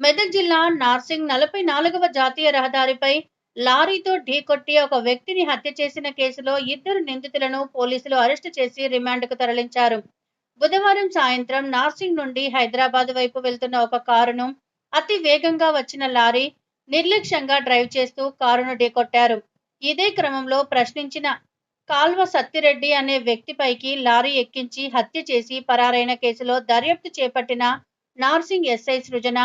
మెదక్ జిల్లా నార్సింగ్ నలభై నాలుగవ జాతీయ రహదారిపై లారీతో ఢీకొట్టి ఒక వ్యక్తిని హత్య చేసిన కేసులో ఇద్దరు నిందితులను పోలీసులు అరెస్టు చేసి రిమాండ్కు తరలించారు. బుధవారం సాయంత్రం నార్సింగ్ నుండి హైదరాబాద్ వైపు వెళ్తున్న ఒక కారును అతి వేగంగా వచ్చిన లారీ నిర్లక్ష్యంగా డ్రైవ్ చేస్తూ కారును ఢీకొట్టారు ఇదే క్రమంలో ప్రశ్నించిన కాల్వ సత్తిరెడ్డి అనే వ్యక్తిపైకి లారీ ఎక్కించి హత్య చేసి పరారైన కేసులో దర్యాప్తు చేపట్టిన నార్సింగ్ ఎస్ఐ సృజన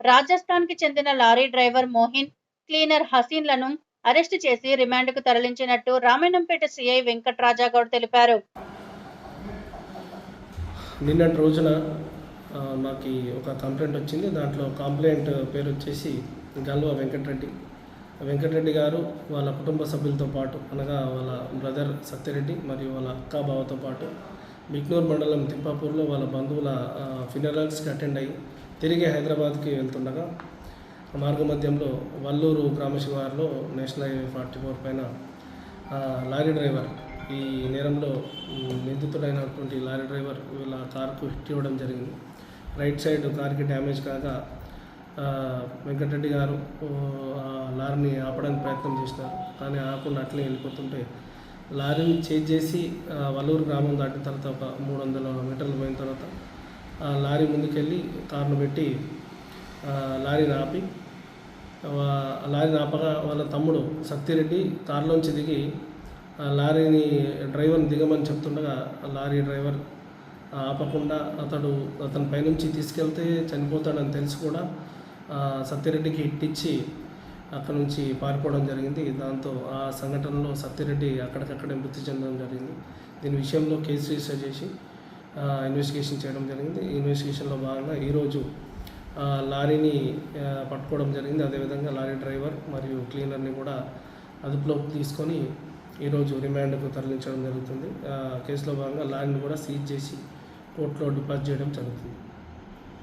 రాజస్థాన్కి చెందిన లారీ డ్రైవర్ మోహిన్ క్లీనర్ హసీన్లను అరెస్టు చేసి రిమాండ్కు తరలించినట్టు రామాయణంపేట సిఐ వెంకట్రాజాగౌడ్ తెలిపారు. నిన్నటి రోజున మాకు ఒక కంప్లైంట్ వచ్చింది. దాంట్లో కంప్లైంట్ పేరు వచ్చేసి గల్వ వెంకటరెడ్డి. వెంకటరెడ్డి గారు వాళ్ళ కుటుంబ సభ్యులతో పాటు అనగా వాళ్ళ బ్రదర్ సత్యరెడ్డి మరియు వాళ్ళ అక్క బావతో పాటు బిక్నూర్ మండలం తిప్పాపూర్లో వాళ్ళ బంధువుల ఫినరల్స్కి అటెండ్ అయ్యి తిరిగి హైదరాబాద్కి వెళ్తుండగా మార్గ మధ్యంలో వల్లూరు గ్రామశివారులో నేషనల్ హైవే ఫార్టీ ఫోర్ పైన లారీ డ్రైవర్ ఈ నేరంలో నిందితుడైనటువంటి లారీ డ్రైవర్ వీళ్ళ కారుకు హిట్ ఇవ్వడం జరిగింది. రైట్ సైడ్ కార్కి డ్యామేజ్ కాగా వెంకటరెడ్డి గారు లారీని ఆపడానికి ప్రయత్నం చేసినారు కానీ ఆపకుండా అట్లే వెళ్ళిపోతుంటే లారీని చేజ్ చేసి వల్లూరు గ్రామం దాటిన తర్వాత ఒక మూడు వందల మీటర్లు పోయిన తర్వాత లారీ ముందుకెళ్ళి కారును పెట్టి లారీని ఆపి లారీని ఆపగా వాళ్ళ తమ్ముడు సత్తిరెడ్డి కారులోంచి దిగి ఆ లారీని డ్రైవర్ని దిగమని చెప్తుండగా ఆ లారీ డ్రైవర్ ఆపకుండా అతడు అతని పైనుంచి తీసుకెళ్తే చనిపోతాడని తెలిసి కూడా సత్యరెడ్డికి హిట్ ఇచ్చి అక్కడ నుంచి పారిపోవడం జరిగింది. దాంతో ఆ సంఘటనలో సత్యరెడ్డి అక్కడికక్కడే మృతి చెందడం జరిగింది. దీని విషయంలో కేసు రిజిస్టర్ చేసి ఇన్వెస్టిగేషన్ చేయడం జరిగింది. ఈ ఇన్వెస్టిగేషన్లో భాగంగా ఈరోజు లారీని పట్టుకోవడం జరిగింది. అదేవిధంగా లారీ డ్రైవర్ మరియు క్లీనర్ని కూడా అదుపులోకి తీసుకొని ఈరోజు రిమాండ్కు తరలించడం జరుగుతుంది. కేసులో భాగంగా లారీని కూడా సీజ్ చేసి కోర్టులో డిపాజిట్ చేయడం జరుగుతుంది.